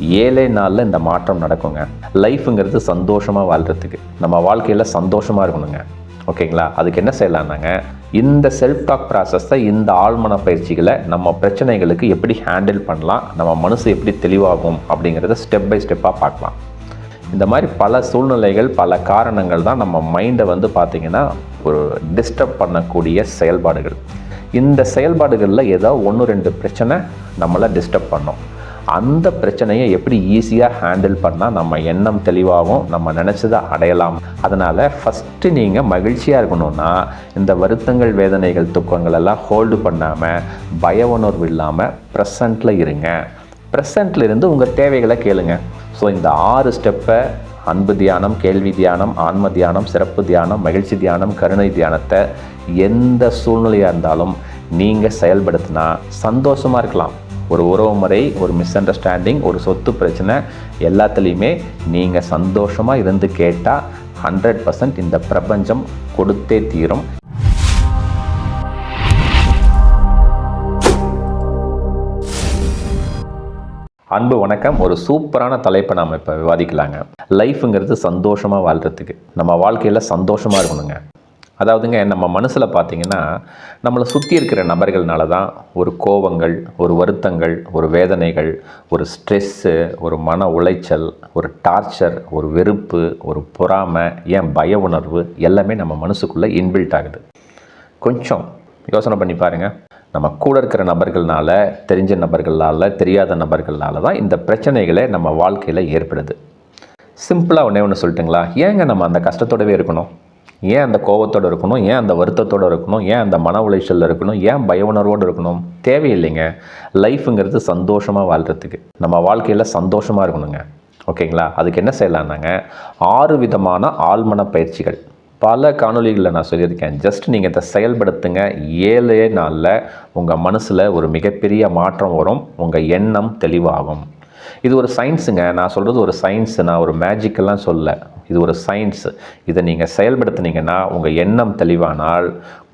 ஏழே நாளில் இந்த மாற்றம் நடக்குங்க. லைஃப்புங்கிறது சந்தோஷமாக வாழ்கிறதுக்கு நம்ம வாழ்க்கையில் சந்தோஷமாக இருக்கணுங்க. ஓகேங்களா? அதுக்கு என்ன செய்யலாம்னாங்க? இந்த செல்ஃப் டாக் ப்ராசஸை இந்த ஆழ்மன பயிற்சிகளை நம்ம பிரச்சனைகளுக்கு எப்படி ஹேண்டில் பண்ணலாம்? நம்ம மனசு எப்படி தெளிவாகும்? அப்படிங்கிறத ஸ்டெப் பை ஸ்டெப்பாக பார்க்கலாம். இந்த மாதிரி பல சூழ்நிலைகள் பல காரணங்கள் தான் நம்ம மைண்டை வந்து பார்த்திங்கன்னா ஒரு டிஸ்டர்ப் பண்ணக்கூடிய செயல்பாடுகள். இந்த செயல்பாடுகளில் ஏதோ ஒன்று ரெண்டு பிரச்சனை நம்மளை டிஸ்டர்ப் பண்ணோம். அந்த பிரச்சனையை எப்படி ஈஸியாக ஹேண்டில் பண்ணால் நம்ம எண்ணம் தெளிவாகும் நம்ம நினச்சதை அடையலாம். அதனால் ஃபஸ்ட்டு நீங்கள் மகிழ்ச்சியாக இருக்கணும்னா இந்த வருத்தங்கள் வேதனைகள் துக்கங்கள் எல்லாம் ஹோல்டு பண்ணாமல் பய உணர்வு இல்லாமல் ப்ரெசண்ட்டில் இருங்க. ப்ரெசண்ட்டில் இருந்து உங்கள் தேவைகளை கேளுங்க. ஸோ இந்த ஆறு ஸ்டெப்பை அன்பு தியானம் கேள்வி தியானம் ஆன்ம தியானம் சிறப்பு தியானம் மகிழ்ச்சி தியானம் கருணை தியானத்தை எந்த சூழ்நிலையாக இருந்தாலும் நீங்கள் செயல்படுத்தினா சந்தோஷமாக இருக்கலாம். ஒரு உறவு முறை ஒரு மிஸ் அண்டர்ஸ்டாண்டிங் ஒரு சொத்து பிரச்சனை எல்லாத்துலேயுமே நீங்கள் சந்தோஷமாக இருந்து கேட்டால் ஹண்ட்ரட் பர்சன்ட் இந்த பிரபஞ்சம் கொடுத்தே தீரும். அன்பு வணக்கம். ஒரு சூப்பரான தலைப்பை நாம் இப்போ விவாதிக்கலாங்க. லைஃப்புங்கிறது சந்தோஷமாக வாழ்கிறதுக்கு நம்ம வாழ்க்கையில் சந்தோஷமாக இருக்கணுங்க. அதாவதுங்க நம்ம மனசில் பார்த்தீங்கன்னா நம்மளை சுற்றி இருக்கிற நபர்கள்னால தான் ஒரு கோபங்கள் ஒரு வருத்தங்கள் ஒரு வேதனைகள் ஒரு ஸ்ட்ரெஸ்ஸு ஒரு மன உளைச்சல் ஒரு டார்ச்சர் ஒரு வெறுப்பு ஒரு பொறாமை ஏன் பய உணர்வு எல்லாமே நம்ம மனசுக்குள்ளே இன்பில்ட் ஆகுது. கொஞ்சம் யோசனை பண்ணி பாருங்கள் நம்ம கூட இருக்கிற நபர்கள்னால தெரிஞ்ச நபர்களால் தெரியாத நபர்களால் தான் இந்த பிரச்சனைகளை நம்ம வாழ்க்கையில் ஏற்படுது. சிம்பிளாக ஒன்றே ஒன்று சொல்லிட்டுங்களா? ஏங்க நம்ம அந்த கஷ்டத்தோடவே இருக்கணும்? ஏன் அந்த கோபத்தோடு இருக்கணும்? ஏன் அந்த வருத்தத்தோடு இருக்கணும்? ஏன் அந்த மன உளைச்சலில் இருக்கணும்? ஏன் பய உணர்வோடு இருக்கணும்? தேவையில்லைங்க. லைஃப்புங்கிறது சந்தோஷமாக வாழ்கிறதுக்கு நம்ம வாழ்க்கையில் சந்தோஷமாக இருக்கணுங்க. ஓகேங்களா? அதுக்கு என்ன செய்யலாம்னாங்க? ஆறு விதமான ஆழ்மன பயிற்சிகள். பல காணொலிகளில் நான் சொல்லியிருக்கேன். ஜஸ்ட் நீங்கள் இதை செயல்படுத்துங்க. ஏழே நாளில் உங்கள் மனசில் ஒரு மிகப்பெரிய மாற்றம் வரும். உங்கள் எண்ணம் தெளிவாகும். இது ஒரு சயின்ஸுங்க நான் சொல்கிறது ஒரு சயின்ஸு நான் ஒரு மேஜிக்கெல்லாம் சொல்ல இது ஒரு சயின்ஸ் இதை நீங்கள் செயல்படுத்துனீங்கன்னா உங்கள் எண்ணம் தெளிவானால்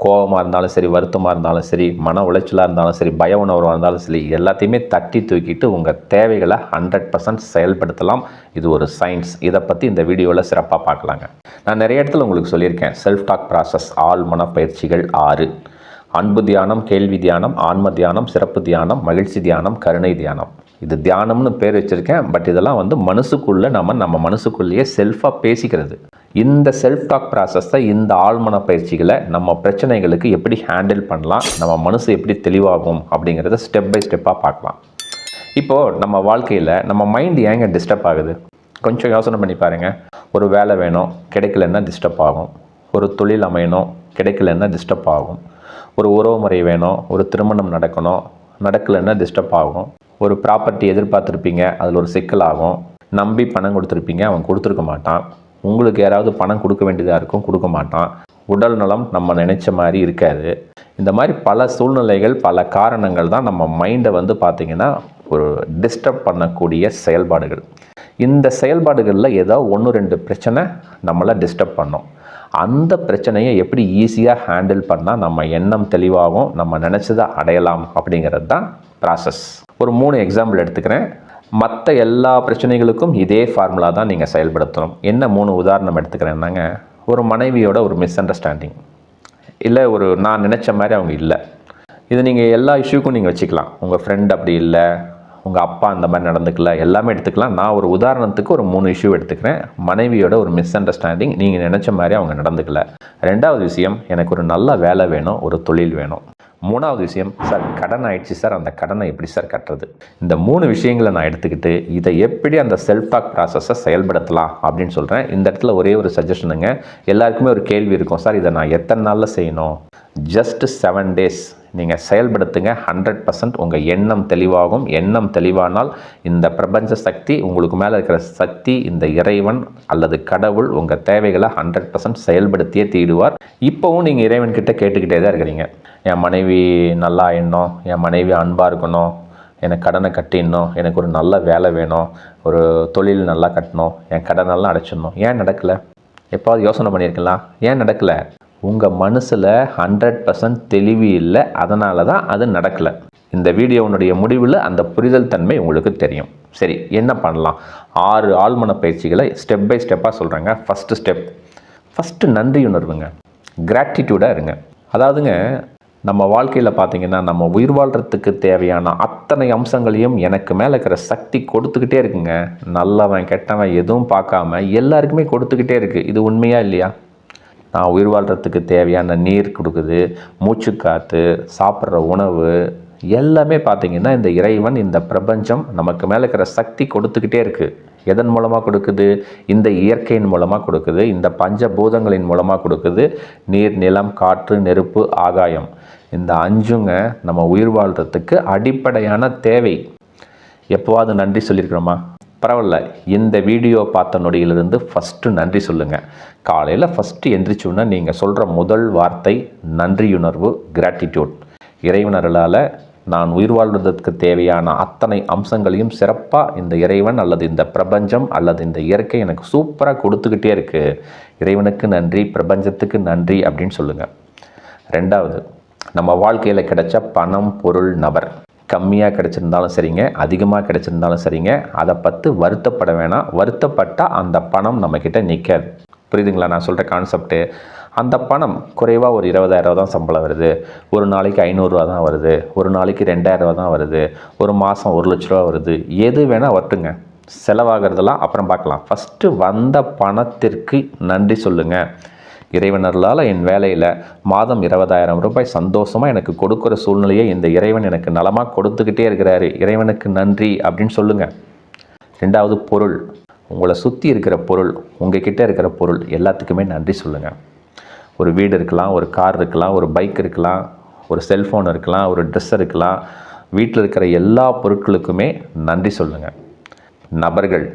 கோபமாக இருந்தாலும் சரி வருத்தமாக இருந்தாலும் சரி மன உளைச்சலாக இருந்தாலும் சரி பய உணர்வாக இருந்தாலும் சரி எல்லாத்தையுமே தட்டி தூக்கிட்டு உங்கள் தேவைகளை ஹண்ட்ரட் பர்சன்ட் செயல்படுத்தலாம். இது ஒரு சயின்ஸ் இதை பற்றி இந்த வீடியோவில் சிறப்பாக பார்க்கலாங்க. நான் நிறைய இடத்துல உங்களுக்கு சொல்லியிருக்கேன். செல்ஃப் டாக் ப்ராசஸ் ஆள் மன பயிற்சிகள் ஆறு. அன்பு தியானம் கேள்வி தியானம் ஆன்ம தியானம் சிறப்பு தியானம் மகிழ்ச்சி தியானம் கருணை தியானம். இது தியானம்னு பேர் வச்சுருக்கேன் பட் இதெல்லாம் வந்து மனசுக்குள்ளே நம்ம நம்ம மனசுக்குள்ளேயே செல்ஃபாக பேசிக்கிறது. இந்த செல்ஃப் டாக் ப்ராசஸை இந்த ஆழ்மன பயிற்சிகளை நம்ம பிரச்சனைகளுக்கு எப்படி ஹேண்டில் பண்ணலாம் நம்ம மனசு எப்படி தெளிவாகும் அப்படிங்கிறத ஸ்டெப் பை ஸ்டெப்பாக பார்க்கலாம். இப்போது நம்ம வாழ்க்கையில் நம்ம மைண்ட் ஏங்க டிஸ்டர்ப் ஆகுது? கொஞ்சம் யோசனை பண்ணி பாருங்கள் ஒரு வேலை வேணும் கிடைக்கலன்னா டிஸ்டர்ப் ஆகும். ஒரு தொழில் அமையணும் கிடைக்கலன்னா டிஸ்டர்ப் ஆகும். ஒரு உறவு முறை வேணும் ஒரு திருமணம் நடக்கணும் நடக்கலைன்னா டிஸ்டர்ப் ஆகும். ஒரு ப்ராப்பர்ட்டி எதிர்பார்த்துருப்பீங்க அதில் ஒரு சிக்கல் ஆகும். நம்பி பணம் கொடுத்துருப்பீங்க அவன் கொடுத்துருக்க மாட்டான். உங்களுக்கு யாராவது பணம் கொடுக்க வேண்டியதாக இருக்கும் கொடுக்க மாட்டான். உடல் நலம் நம்ம நினைச்ச மாதிரி இருக்காது. இந்த மாதிரி பல சூழ்நிலைகள் பல காரணங்கள் தான் நம்ம மைண்டை வந்து பார்த்திங்கன்னா ஒரு டிஸ்டர்ப் பண்ணக்கூடிய செயல்பாடுகள். இந்த செயல்பாடுகளில் ஏதோ ஒன்று ரெண்டு பிரச்சனை நம்மளை டிஸ்டர்ப் பண்ணோம். அந்த பிரச்சனையை எப்படி ஈஸியாக ஹேண்டில் பண்ணால் நம்ம எண்ணம் தெளிவாகும் நம்ம நினச்சதை அடையலாம் அப்படிங்கிறது தான் ப்ராசஸ் ஒரு மூணு எக்ஸாம்பிள் எடுத்துக்கிறேன். மற்ற எல்லா பிரச்சனைகளுக்கும் இதே ஃபார்முலா தான் நீங்கள் செயல்படுத்தணும். என்ன மூணு உதாரணம் எடுத்துக்கிறேன்னாங்க ஒரு மனைவியோட ஒரு மிஸ் அண்டர்ஸ்டாண்டிங் இல்லை ஒரு நான் நினச்ச மாதிரி அவங்க இல்லை. இது நீங்கள் எல்லா இஷ்யூக்கும் நீங்கள் வச்சுக்கலாம். உங்கள் ஃப்ரெண்ட் அப்படி இல்லை உங்கள் அப்பா அந்த மாதிரி நடந்துக்கல எல்லாமே எடுத்துக்கலாம். நான் ஒரு உதாரணத்துக்கு ஒரு மூணு இஷ்யூ எடுத்துக்கிறேன். மனைவியோட ஒரு மிஸ் அண்டர்ஸ்டாண்டிங் நீங்கள் நினச்ச மாதிரி அவங்க நடந்துக்கல. ரெண்டாவது விஷயம் எனக்கு ஒரு நல்ல வேலை வேணும் ஒரு தொழில் வேணும். மூணாவது விஷயம் சார் கடன் ஆயிடுச்சு சார். அந்த கடனை எப்படி சார் கட்டுறது? இந்த மூணு விஷயங்களை நான் எடுத்துக்கிட்டு இதை எப்படி அந்த செல்ஃப் டாக் ப்ராசஸை செயல்படுத்தலாம் அப்படின்னு சொல்கிறேன் இந்த இடத்துல ஒரே ஒரு சஜஷனுங்க எல்லாருக்குமே ஒரு கேள்வி இருக்கும் சார் இதை நான் எத்தனை நாளில் செய்யணும்? ஜஸ்ட் செவன் டேஸ் நீங்கள் செயல்படுத்துங்க ஹண்ட்ரட் பர்சன்ட் உங்கள் எண்ணம் தெளிவாகும். எண்ணம் தெளிவானால் இந்த பிரபஞ்ச சக்தி உங்களுக்கு மேலே இருக்கிற சக்தி இந்த இறைவன் அல்லது கடவுள் உங்கள் தேவைகளை ஹண்ட்ரட் பர்சன்ட் செயல்படுத்தியே தீடுவார். இப்போவும் நீங்கள் இறைவன்கிட்ட கேட்டுக்கிட்டே தான் இருக்கிறீங்க. என் மனைவி நல்லா எண்ணம் என் மனைவி அன்பாக இருக்கணும் எனக்கு கடனை கட்டிடணும் எனக்கு ஒரு நல்ல வேலை வேணும் ஒரு தொழில் நல்லா கட்டணும் என் கடனெல்லாம் அடைச்சிடணும். ஏன் நடக்கலை? எப்பாவது யோசனை பண்ணியிருக்கலாம். ஏன் நடக்கலை? உங்கள் மனசில் ஹண்ட்ரட் பர்சன்ட் தெளிவு இல்லை அதனால தான் அது நடக்கலை. இந்த வீடியோனுடைய முடிவில் அந்த புரிதல் தன்மை உங்களுக்கு தெரியும். சரி என்ன பண்ணலாம்? ஆறு ஆழ்மன பயிற்சிகளை ஸ்டெப் பை ஸ்டெப்பாக சொல்கிறாங்க ஃபஸ்ட்டு ஸ்டெப் ஃபஸ்ட்டு நன்றி உணர்வுங்க. கிராட்டிடியூடாக இருங்க. அதாவதுங்க நம்ம வாழ்க்கையில் பார்த்திங்கன்னா நம்ம உயிர் வாழ்கிறதுக்கு தேவையான அத்தனை அம்சங்களையும் எனக்கு மேலே இருக்கிற சக்தி கொடுத்துக்கிட்டே இருக்குங்க. நல்லவன் கெட்டவன் எதுவும் பார்க்காம எல்லாருக்குமே கொடுத்துக்கிட்டே இருக்குது இது உண்மையாக இல்லையா? உயிர் வாழ்கிறதுக்கு தேவையான நீர் கொடுக்குது மூச்சு காற்று சாப்பிட்ற உணவு எல்லாமே பார்த்திங்கன்னா இந்த இறைவன் இந்த பிரபஞ்சம் நமக்கு மேலே இருக்கிற சக்தி கொடுத்துக்கிட்டே இருக்குது எதன் மூலமாக கொடுக்குது? இந்த இயற்கையின் மூலமாக கொடுக்குது இந்த பஞ்சபூதங்களின் மூலமாக கொடுக்குது நீர் நிலம் காற்று நெருப்பு ஆகாயம். இந்த அஞ்சுங்க நம்ம உயிர் வாழ்கிறதுக்கு அடிப்படையான தேவை. எப்போவாது நன்றி சொல்லியிருக்கிறோமா? பரவாயில்ல. இந்த வீடியோ பார்த்த நொடியிலிருந்து ஃபஸ்ட்டு நன்றி சொல்லுங்கள் காலையில் ஃபஸ்ட்டு எந்திரிச்சோன்னா நீங்கள் சொல்கிற முதல் வார்த்தை நன்றியுணர்வு கிராட்டிடியூட் இறைவனர்களால் நான் உயிர் வாழ்வதற்கு தேவையான அத்தனை அம்சங்களையும் சிறப்பாக இந்த இறைவன் அல்லது இந்த பிரபஞ்சம் அல்லது இந்த இயற்கை எனக்கு சூப்பராக கொடுத்துக்கிட்டே இருக்குது இறைவனுக்கு நன்றி பிரபஞ்சத்துக்கு நன்றி அப்படின்னு சொல்லுங்கள் ரெண்டாவது நம்ம வாழ்க்கையில் கிடைச்ச பணம் பொருள் நபர். கம்மியாக கிடச்சிருந்தாலும் சரிங்க அதிகமாக கிடச்சிருந்தாலும் சரிங்க. அதை பற்றி வருத்தப்பட வேணாம். வருத்தப்பட்டால் அந்த பணம் நம்மக்கிட்ட நிற்காது புரியுதுங்களா? நான் சொல்கிற கான்செப்ட்டு அந்த பணம் குறைவாக ஒரு இருபதாயிரரூவா தான் சம்பளம் வருது. ஒரு நாளைக்கு ஐநூறுரூவா தான் வருது. ஒரு நாளைக்கு ரெண்டாயிரரூவா தான் வருது. ஒரு மாதம் ஒரு லட்ச ரூபா வருது. எது வேணால் வரட்டுங்க. செலவாகிறதெல்லாம் அப்புறம் பார்க்கலாம். ஃபஸ்ட்டு வந்த பணத்திற்கு நன்றி சொல்லுங்கள் இறைவனர்களால் என் வேலையில் மாதம் இருபதாயிரம் ரூபாய் சந்தோஷமாக எனக்கு கொடுக்குற சூழ்நிலையை இந்த இறைவன் எனக்கு நலமாக கொடுத்துக்கிட்டே இருக்கிறாரு. இறைவனுக்கு நன்றி அப்படின்னு சொல்லுங்கள் ரெண்டாவது பொருள் உங்களை சுற்றி இருக்கிற பொருள் உங்கள் கிட்டே இருக்கிற பொருள் எல்லாத்துக்குமே நன்றி சொல்லுங்கள் ஒரு வீடு இருக்கலாம் ஒரு கார் இருக்கலாம் ஒரு பைக் இருக்கலாம் ஒரு செல்ஃபோன் இருக்கலாம் ஒரு ட்ரெஸ் இருக்கலாம் வீட்டில் இருக்கிற எல்லா பொருட்களுக்குமே நன்றி சொல்லுங்கள் நபர்கள்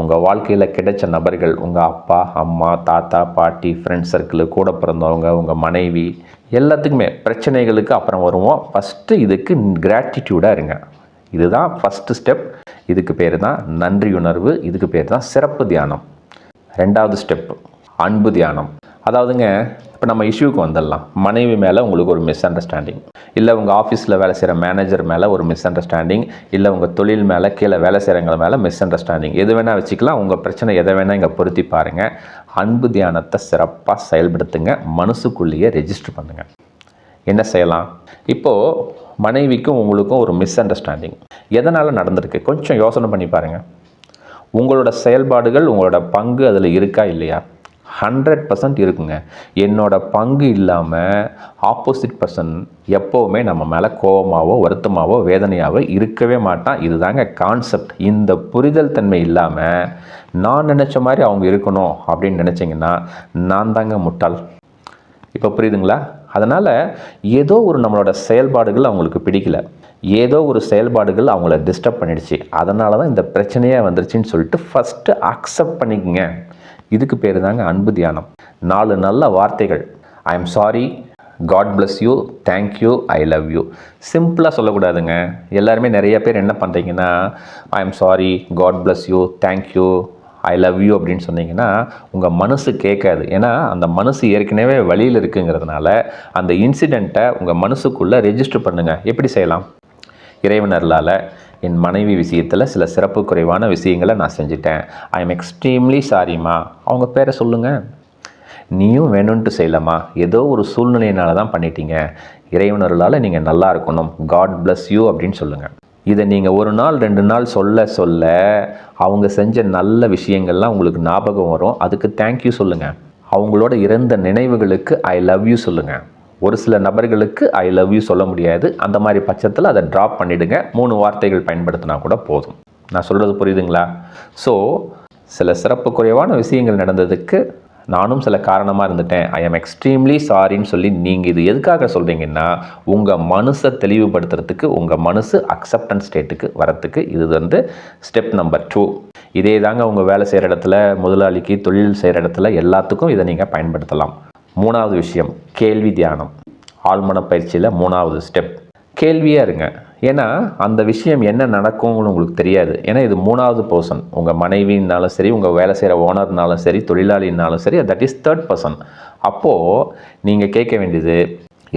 உங்கள் வாழ்க்கையில் கிடைச்ச நபர்கள் உங்கள் அப்பா அம்மா தாத்தா பாட்டி ஃப்ரெண்ட்ஸ் சர்க்கிள் கூட பிறந்தவங்க உங்கள் மனைவி எல்லாத்துக்குமே பிரச்சனைகளுக்கு அப்புறம் வருவோம். ஃபஸ்ட்டு இதுக்கு கிராட்டிடியூடாக இருங்க. இதுதான் ஃபஸ்ட்டு ஸ்டெப் இதுக்கு பேர் தான் நன்றியுணர்வு இதுக்கு பேர் தான் சிறப்பு தியானம். ரெண்டாவது ஸ்டெப் அன்பு தியானம். அதாவதுங்க இப்போ நம்ம இஷ்யூக்கு வந்துடலாம். மனைவி மேலே உங்களுக்கு ஒரு மிஸ் அண்டர்ஸ்டாண்டிங் இல்லை உங்கள் ஆஃபீஸில் வேலை செய்கிற மேனேஜர் மேலே ஒரு மிஸ் அண்டர்ஸ்டாண்டிங் இல்லை உங்கள் தொழில் மேலே கீழே வேலை செய்கிறவங்க மேலே மிஸ் அண்டர்ஸ்டாண்டிங் எது வேணால் வச்சுக்கலாம். உங்கள் பிரச்சனை எதை வேணால் இங்கே பொருத்தி பாருங்கள் அன்பு தியானத்தை சிறப்பாக செயல்படுத்துங்க. மனசுக்குள்ளேயே ரெஜிஸ்டர் பண்ணுங்கள் என்ன செய்யலாம்? இப்போது மனைவிக்கும் உங்களுக்கும் ஒரு மிஸ் அண்டர்ஸ்டாண்டிங் எதனால் நடந்திருக்கு? கொஞ்சம் யோசனை பண்ணி பாருங்கள் உங்களோட செயல்பாடுகள் உங்களோட பங்கு அதில் இருக்கா இல்லையா? ஹண்ட்ரட் பர்சன்ட் இருக்குங்க. என்னோடய பங்கு இல்லாமல் ஆப்போசிட் பர்சன் எப்போவுமே நம்ம மேலே கோபமாகவோ வருத்தமாகவோ வேதனையாகவோ இருக்கவே மாட்டான். இதுதாங்க கான்செப்ட் இந்த புரிதல் தன்மை இல்லாமல் நான் நினச்ச மாதிரி அவங்க இருக்கணும் அப்படின்னு நினச்சிங்கன்னா நான் தாங்க முட்டாள். இப்போ புரியுதுங்களா? அதனால் ஏதோ ஒரு நம்மளோட செயல்பாடுகள் அவங்களுக்கு பிடிக்கல. ஏதோ ஒரு செயல்பாடுகள் அவங்கள டிஸ்டர்ப் பண்ணிடுச்சு. அதனால தான் இந்த பிரச்சனையே வந்துருச்சுன்னு சொல்லிட்டு ஃபஸ்ட்டு அக்செப்ட் பண்ணிக்கங்க. இதுக்கு பேர் தாங்க அன்பு தியானம். நாலு நல்ல வார்த்தைகள். I am sorry God bless you thank you I love you சிம்பிளாக சொல்லக்கூடாதுங்க. எல்லாருமே நிறைய பேர் என்ன பண்ணுறீங்கன்னா I am sorry God bless you thank you I love you அப்படின்னு சொன்னீங்கன்னா உங்கள் மனசு கேட்காது. ஏன்னா அந்த மனசு ஏற்கனவே வழியில் இருக்குங்கிறதுனால அந்த இன்சிடெண்ட்டை உங்கள் மனசுக்குள்ளே ரெஜிஸ்டர் பண்ணுங்கள் எப்படி செய்யலாம்? இறைவனர்களால் என் மனைவி விஷயத்தில் சில சிறப்பு குறைவான விஷயங்களை நான் செஞ்சுட்டேன். ஐ எம் எக்ஸ்ட்ரீம்லி சாரிம்மா அவங்க பேரை சொல்லுங்கள் நீயும் வேணும்ன்ட்டு செய்யலாமா ஏதோ ஒரு சூழ்நிலையினால தான் பண்ணிட்டீங்க. இறைவனர்களால் நீங்கள் நல்லா இருக்கணும். காட் பிளஸ் யூ அப்படின்னு சொல்லுங்கள் இதை நீங்கள் ஒரு நாள் ரெண்டு நாள் சொல்ல சொல்ல அவங்க செஞ்ச நல்ல விஷயங்கள்லாம் உங்களுக்கு ஞாபகம் வரும். அதுக்கு தேங்க்யூ சொல்லுங்கள் அவங்களோட இறந்த நினைவுகளுக்கு ஐ லவ் யூ சொல்லுங்கள் ஒரு சில நபர்களுக்கு ஐ லவ் யூ சொல்ல முடியாது. அந்த மாதிரி பட்சத்தில் அதை ட்ராப் பண்ணிவிடுங்க மூணு வார்த்தைகள் பயன்படுத்தினா கூட போதும். நான் சொல்கிறது புரியுதுங்களா? ஸோ சில சிறப்பு குறைவான விஷயங்கள் நடந்ததுக்கு நானும் சில காரணமாக இருந்துட்டேன். ஐ எம் எக்ஸ்ட்ரீம்லி சாரின்னு சொல்லி நீங்கள் இது எதுக்காக சொல்கிறீங்கன்னா உங்கள் மனசை தெளிவுபடுத்துறதுக்கு உங்கள் மனசு அக்செப்டன்ஸ் ஸ்டேட்டுக்கு வரத்துக்கு இது வந்து ஸ்டெப் நம்பர் டூ இதே தாங்க உங்கள் வேலை செய்கிற இடத்துல முதலாளிக்கு தொழில் செய்கிற இடத்துல எல்லாத்துக்கும் இதை நீங்கள் பயன்படுத்தலாம். மூணாவது விஷயம் கேள்வி தியானம். ஆழ்மன பயிற்சியில் மூணாவது ஸ்டெப் கேள்வியாக இருங்க. ஏன்னா அந்த விஷயம் என்ன நடக்கும்னு உங்களுக்கு தெரியாது. ஏன்னா இது மூணாவது பர்சன் உங்கள் மனைவினாலும் சரி உங்கள் வேலை செய்கிற ஓனர்னாலும் சரி தொழிலாளினாலும் சரி தட் இஸ் தேர்ட் பர்சன் அப்போது நீங்கள் கேட்க வேண்டியது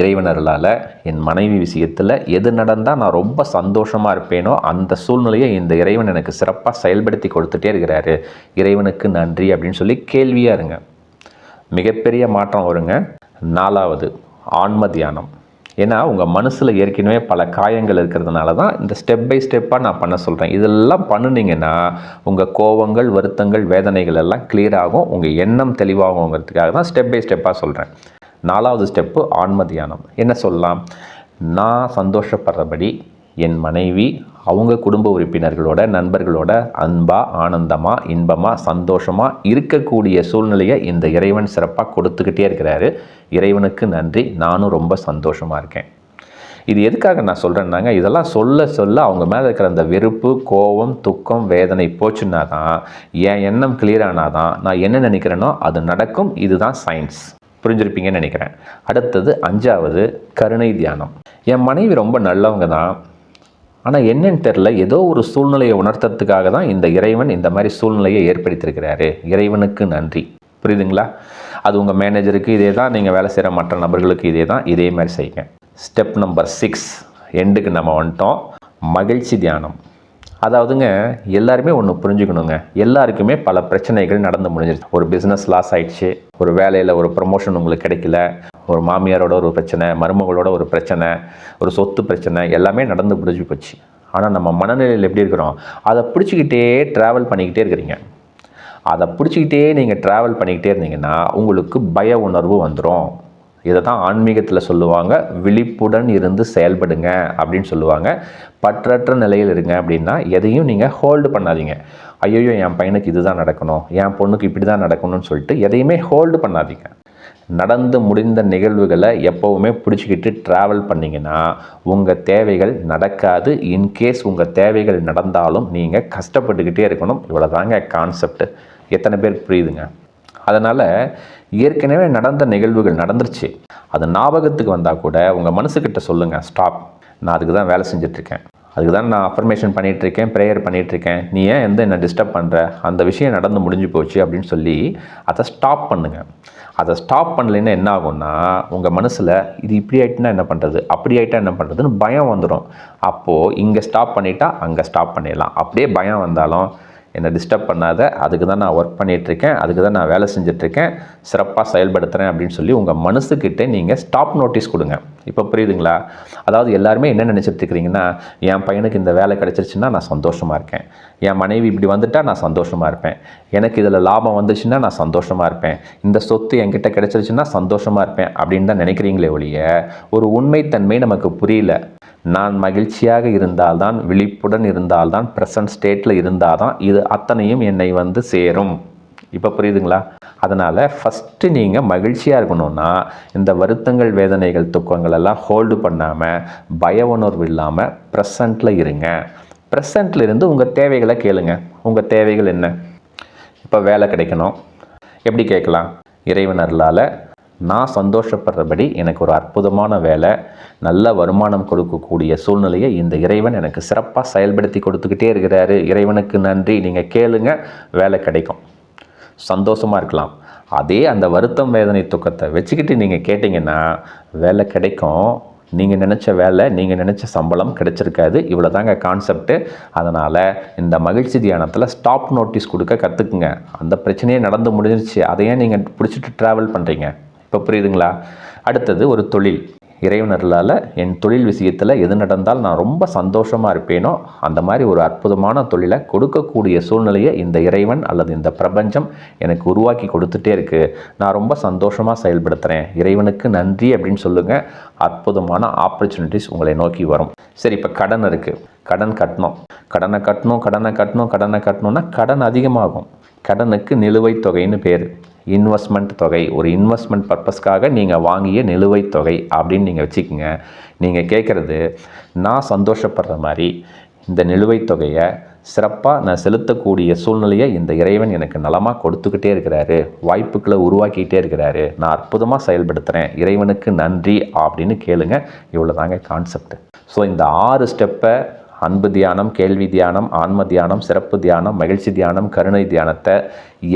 இறைவனர்களால் என் மனைவி விஷயத்தில் எது நடந்தால் நான் ரொம்ப சந்தோஷமாக இருப்பேனோ அந்த சூழ்நிலையை இந்த இறைவன் எனக்கு சிறப்பாக செயல்படுத்தி கொடுத்துட்டே இருக்கிறாரு. இறைவனுக்கு நன்றி அப்படின்னு சொல்லி கேள்வியாக இருங்க. மிகப்பெரிய மாற்றம் வருங்க. நாலாவது ஆன்ம தியானம். ஏன்னா உங்கள் மனசில் ஏற்கனவே பல காயங்கள் இருக்கிறதுனால தான் இந்த ஸ்டெப் பை ஸ்டெப்பாக நான் பண்ண சொல்கிறேன் இதெல்லாம் பண்ணுனீங்கன்னா உங்கள் கோவங்கள் வருத்தங்கள் வேதனைகள் எல்லாம் கிளியர் ஆகும். உங்கள் எண்ணம் தெளிவாகுங்கிறதுக்காக தான் ஸ்டெப் பை ஸ்டெப்பாக சொல்கிறேன் நாலாவது ஸ்டெப்பு ஆன்ம தியானம். என்ன சொல்லலாம்? நான் சந்தோஷப்படுறபடி என் மனைவி அவங்க குடும்ப உறுப்பினர்களோட நண்பர்களோட அன்பாக ஆனந்தமாக இன்பமாக சந்தோஷமாக இருக்கக்கூடிய சூழ்நிலையை இந்த இறைவன் சிறப்பாக கொடுத்துக்கிட்டே இருக்கிறாரு. இறைவனுக்கு நன்றி. நானும் ரொம்ப சந்தோஷமாக இருக்கேன். இது எதுக்காக நான் சொல்கிறேன்னாங்க இதெல்லாம் சொல்ல சொல்ல அவங்க மேலே இருக்கிற அந்த வெறுப்பு கோபம் துக்கம் வேதனை போச்சுன்னா தான் என் எண்ணம் clear ஆனாதான் நான் என்ன நினைக்கிறேனோ அது நடக்கும். இதுதான் சயின்ஸ் புரிஞ்சிருப்பீங்கன்னு நினைக்கிறேன். அடுத்தது அஞ்சாவது கருணை தியானம். என் மனைவி ரொம்ப நல்லவங்க தான். ஆனால் என்னன்னு தெரில ஏதோ ஒரு சூழ்நிலையை உணர்த்துறதுக்காக தான் இந்த இறைவன் இந்த மாதிரி சூழ்நிலையை ஏற்படுத்தியிருக்கிறாரு. இறைவனுக்கு நன்றி. புரியுதுங்களா? அது உங்கள் மேனேஜருக்கு இதே தான். நீங்கள் வேலை செய்கிற மற்ற நபர்களுக்கு இதே தான். இதே மாதிரி செய்யுங்க. ஸ்டெப் நம்பர் சிக்ஸ் எண்டுக்கு நம்ம வந்துட்டோம். மகிழ்ச்சி தியானம். அதாவதுங்க எல்லாருமே ஒன்று புரிஞ்சுக்கணுங்க. எல்லாருக்குமே பல பிரச்சனைகள் நடந்து முடிஞ்சிருச்சு. ஒரு பிஸ்னஸ் லாஸ் ஆயிடுச்சு. ஒரு வேலையில் ஒரு ப்ரமோஷன் உங்களுக்கு கிடைக்கல. ஒரு மாமியாரோட ஒரு பிரச்சனை மருமகளோட ஒரு பிரச்சனை ஒரு சொத்து பிரச்சனை எல்லாமே நடந்து பிடிச்சி போச்சு. ஆனால் நம்ம மனநிலையில் எப்படி இருக்கிறோம்? அதை பிடிச்சிக்கிட்டே ட்ராவல் பண்ணிக்கிட்டே இருக்கிறீங்க. அதை பிடிச்சிக்கிட்டே நீங்கள் ட்ராவல் பண்ணிக்கிட்டே இருந்தீங்கன்னா உங்களுக்கு பய உணர்வு வந்துடும் இதை தான் ஆன்மீகத்தில் சொல்லுவாங்க விழிப்புடன் இருந்து செயல்படுங்க அப்படின்னு சொல்லுவாங்க. பற்றற்ற நிலையில் இருங்க அப்படின்னா எதையும் நீங்கள் ஹோல்டு பண்ணாதீங்க. ஐயோ என் பையனுக்கு இதுதான் நடக்கணும் என் பொண்ணுக்கு இப்படி தான் நடக்கணும்னு சொல்லிட்டு எதையுமே ஹோல்டு பண்ணாதீங்க. நடந்து முடிந்த நிகழ்வுகளை எப்போவுமே பிடிச்சிக்கிட்டு ட்ராவல் பண்ணிங்கன்னா உங்கள் தேவைகள் நடக்காது. இன்கேஸ் உங்கள் தேவைகள் நடந்தாலும் நீங்கள் கஷ்டப்பட்டுக்கிட்டே இருக்கணும். இவ்வளோதாங்க கான்செப்ட் எத்தனை பேர் புரியுதுங்க? அதனால் ஏற்கனவே நடந்த நிகழ்வுகள் நடந்துருச்சு. அது ஞாபகத்துக்கு வந்தால் கூட உங்கள் மனசுக்கிட்ட சொல்லுங்கள் ஸ்டாப் நான் அதுக்கு தான் வேலை செஞ்சிட்ருக்கேன் அதுக்கு தான் நான் அஃபர்மேஷன் பண்ணிகிட்ருக்கேன் ப்ரேயர் பண்ணிகிட்ருக்கேன் நீ ஏன் எந்த என்ன டிஸ்டர்ப் பண்ணுற அந்த விஷயம் நடந்து முடிஞ்சு போச்சு அப்படின்னு சொல்லி அதை ஸ்டாப் பண்ணுங்கள் அதை ஸ்டாப் பண்ணலைன்னா என்ன ஆகும்னா உங்கள் மனசில் இது இப்படி ஆகிட்டுன்னா என்ன பண்ணுறது அப்படி ஆகிட்டா என்ன பண்ணுறதுன்னு பயம் வந்துடும் அப்போது இங்கே ஸ்டாப் பண்ணிட்டா அங்கே ஸ்டாப் பண்ணிடலாம். அப்படியே பயம் வந்தாலும் என்னை டிஸ்டர்ப் பண்ணாத. அதுக்கு தான் நான் ஒர்க் பண்ணிகிட்ருக்கேன் அதுக்கு தான் நான் வேலை செஞ்சிட்ருக்கேன் சிறப்பாக செயல்படுத்துகிறேன் அப்படின்னு சொல்லி உங்கள் மனசுக்கிட்டே நீங்கள் ஸ்டாப் நோட்டீஸ் கொடுங்க. இப்போ புரியுதுங்களா? அதாவது எல்லாருமே என்ன நினச்சிட்டு இருக்கிறீங்கன்னா என் பையனுக்கு இந்த வேலை கிடச்சிருச்சுன்னா நான் சந்தோஷமாக இருக்கேன். என் மனைவி இப்படி வந்துட்டால் நான் சந்தோஷமாக இருப்பேன். எனக்கு இதில் லாபம் வந்துச்சுன்னா நான் சந்தோஷமாக இருப்பேன். இந்த சொத்து என்கிட்ட கிடச்சிருச்சுன்னா சந்தோஷமாக இருப்பேன் அப்படின்னு தான் நினைக்கிறீங்களே ஒழிய ஒரு உண்மைத்தன்மை நமக்கு புரியல. நான் மகிழ்ச்சியாக இருந்தால்தான் விழிப்புடன் இருந்தால்தான் ப்ரெசன்ட் ஸ்டேட்டில் இருந்தால் தான் இது அத்தனையும் என்னை வந்து சேரும். இப்போ புரியுதுங்களா? அதனால் ஃபஸ்ட்டு நீங்கள் மகிழ்ச்சியாக இருக்கணும்னா இந்த வருத்தங்கள் வேதனைகள் துக்கங்கள் எல்லாம் ஹோல்டு பண்ணாமல் பய உணர்வு இல்லாமல் ப்ரெசண்ட்டில் இருங்க. ப்ரெசண்ட்டில் இருந்து உங்கள் தேவைகளை கேளுங்க. உங்கள் தேவைகள் என்ன? இப்போ வேலை கிடைக்கணும். எப்படி கேட்கலாம்? இறைவனர்களால் நான் சந்தோஷப்படுறபடி எனக்கு ஒரு அற்புதமான வேலை நல்ல வருமானம் கொடுக்கக்கூடிய சூழ்நிலையை இந்த இறைவன் எனக்கு சிறப்பாக செயல்படுத்தி கொடுத்துக்கிட்டே இருக்கிறாரு. இறைவனுக்கு நன்றி. நீங்கள் கேளுங்க வேலை கிடைக்கும். சந்தோஷமாக இருக்கலாம். அதே அந்த வருத்தம் வேதனை துக்கத்தை வச்சுக்கிட்டு நீங்கள் கேட்டிங்கன்னா வேலை கிடைக்கும். நீங்கள் நினச்ச வேலை நீங்கள் நினச்ச சம்பளம் கிடைச்சிருக்காது. இவ்வளோ தாங்க கான்செப்ட்டு அதனால் இந்த மகிழ்ச்சி தியானத்தில் ஸ்டாப் நோட்டீஸ் கொடுக்க கற்றுக்குங்க அந்த பிரச்சனையே நடந்து முடிஞ்சிருச்சு. அதையே நீங்கள் பிடிச்சிட்டு ட்ராவல் பண்ணுறீங்க இப்போ புரியுதுங்களா? அடுத்தது ஒரு தொழில். இறைவனர்களால் என் தொழில் விஷயத்தில் எது நடந்தால் நான் ரொம்ப சந்தோஷமாக இருப்பேனோ அந்த மாதிரி ஒரு அற்புதமான தொழிலை கொடுக்கக்கூடிய சூழ்நிலையை இந்த இறைவன் அல்லது இந்த பிரபஞ்சம் எனக்கு உருவாக்கி கொடுத்துட்டே இருக்குது நான் ரொம்ப சந்தோஷமாக செயல்படுத்துகிறேன் இறைவனுக்கு நன்றி அப்படின்னு சொல்லுங்கள் அற்புதமான ஆப்பர்ச்சுனிட்டிஸ் உங்களை நோக்கி வரும். சரி இப்போ கடன் இருக்குது கடன் கட்டணும். கடனை கட்டணும் கடனை கட்டணும் கடனை கட்டணும்னா கடன் அதிகமாகும். கடனுக்கு நிலுவைத் தொகைன்னு பேர். இன்வெஸ்ட்மெண்ட் தொகை. ஒரு இன்வெஸ்ட்மெண்ட் பர்பஸ்க்காக நீங்கள் வாங்கிய நிலுவைத் தொகை அப்படின்னு நீங்கள் வச்சுக்கோங்க. நீங்கள் கேட்குறது நான் சந்தோஷப்படுற மாதிரி இந்த நிலுவைத் தொகையை சிறப்பாக நான் செலுத்தக்கூடிய சூழ்நிலையை இந்த இறைவன் எனக்கு நலமாக கொடுத்துக்கிட்டே இருக்கிறாரு. வாய்ப்புகளை உருவாக்கிக்கிட்டே இருக்கிறாரு. நான் அற்புதமாக செயல்படுத்துகிறேன் இறைவனுக்கு நன்றி அப்படின்னு கேளுங்க. இவ்வளோ தாங்க கான்செப்ட் ஸோ இந்த ஆறு ஸ்டெப்பை அன்பு தியானம் கேள்வி தியானம் ஆன்ம தியானம் சிறப்பு தியானம் மகிழ்ச்சி தியானம் கருணை தியானத்தை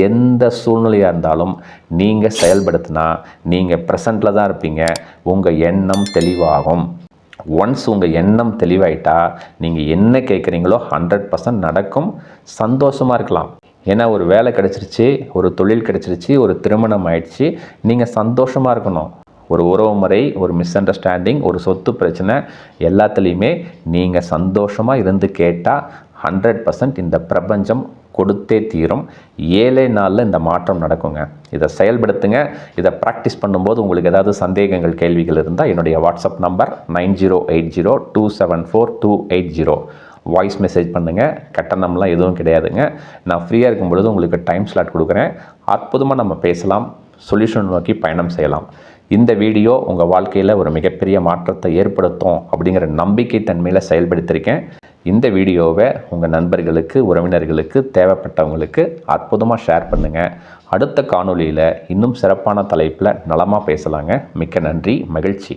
எந்த சூழ்நிலையாக இருந்தாலும் நீங்கள் செயல்படுத்தினா நீங்கள் ப்ரெசண்டில் தான் இருப்பீங்க. உங்கள் எண்ணம் தெளிவாகும். ஒன்ஸ் உங்கள் எண்ணம் தெளிவாயிட்டா நீங்கள் என்ன கேட்குறீங்களோ ஹண்ட்ரட் பர்சன்ட் நடக்கும். சந்தோஷமாக இருக்கலாம். ஏன்னா ஒரு வேலை கிடச்சிருச்சு ஒரு தொழில் கிடச்சிருச்சு ஒரு திருமணம் ஆயிடுச்சு நீங்கள் சந்தோஷமாக இருக்கணும். ஒரு உறவு முறை ஒரு மிஸ் அண்டர்ஸ்டாண்டிங் ஒரு சொத்து பிரச்சனை எல்லாத்துலேயுமே நீங்கள் சந்தோஷமாக இருந்து கேட்டால் ஹண்ட்ரட் பர்சன்ட் இந்த பிரபஞ்சம் கொடுத்தே தீரும். ஏழே நாளில் இந்த மாற்றம் நடக்குங்க. இதை செயல்படுத்துங்க. இதை ப்ராக்டிஸ் பண்ணும்போது உங்களுக்கு ஏதாவது சந்தேகங்கள் கேள்விகள் இருந்தால் என்னுடைய WhatsApp number nine zero eight zero two seven four two eight zero voice message பண்ணுங்கள் கட்டணம்லாம் எதுவும் கிடையாதுங்க. நான் ஃப்ரீயாக இருக்கும் பொழுது உங்களுக்கு டைம் ஸ்லாட் கொடுக்குறேன். அற்புதமாக நம்ம பேசலாம். சொல்யூஷன் நோக்கி பயணம் செய்யலாம். இந்த வீடியோ உங்கள் வாழ்க்கையில் ஒரு மிகப்பெரிய மாற்றத்தை ஏற்படுத்தும் அப்படிங்கிற நம்பிக்கை தன்மையில் செயல்படுத்தியிருக்கேன் இந்த வீடியோவை உங்கள் நண்பர்களுக்கு உறவினர்களுக்கு தேவைப்பட்டவங்களுக்கு அற்புதமாக ஷேர் பண்ணுங்கள் அடுத்த காணொளியில் இன்னும் சிறப்பான தலைப்பில் நலமாக பேசலாங்க. மிக்க நன்றி மகிழ்ச்சி.